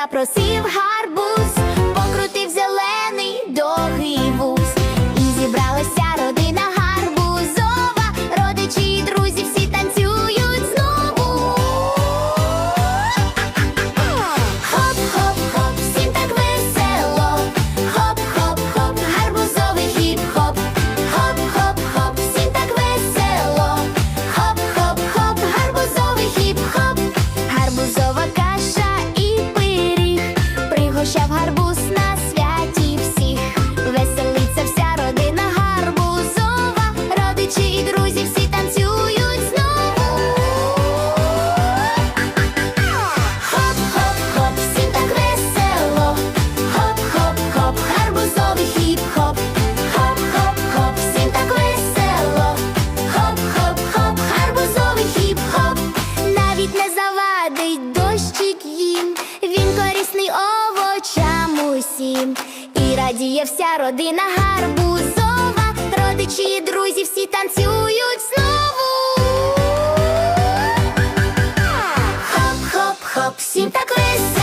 запросив гарно. Діє вся родина гарбузова, родичі, і друзі, всі танцюють знову. Хоп-хоп-хоп, всім так весело